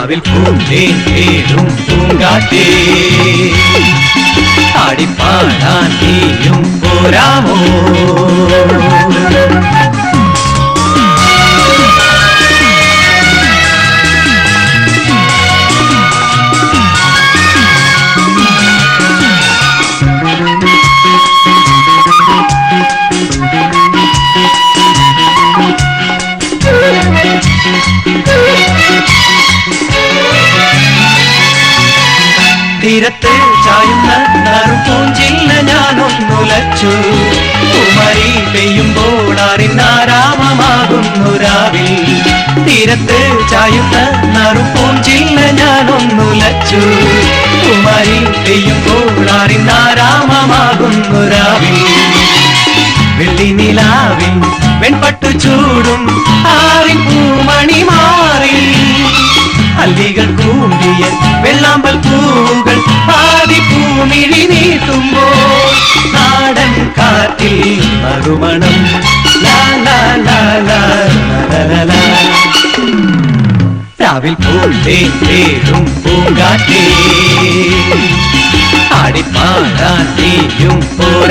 பூங்காவில் பூந்தேன் ஏறும் பூங்காட்டே அடிப்பாடான் நீயும் போராமோ Thank you. തീരത്ത് ചായുന്ന നറുപൂഞ്ചില്ല ഞാനൊന്നുലച്ചു കുമരി പെയ്യുമ്പോൾ അറിനാരാമമാകുന്നു രാവിൽ. തീരത്ത് ചായുന്ന നറുപൂഞ്ചില്ല ഞാനൊന്നുലച്ചു കുമരി പെയ്യുമ്പോൾ അറിനാരാമമാകുന്നു രാവിൽ. വെള്ളി നിലാവിൽ വെൺപട്ടു ചൂടും ആറിൻ പൂമണി മാറി. അല്ലികൾ കൂടിയ വെള്ളാമ്പൽ പൂമിഴി നീട്ടുമ്പോൾ നാടൻ കാറ്റിൽ ലാ. രാവിൽ തേടും പൂങ്കാറ്റേ. ആടിപ്പാടാ നീയും പോരാമോ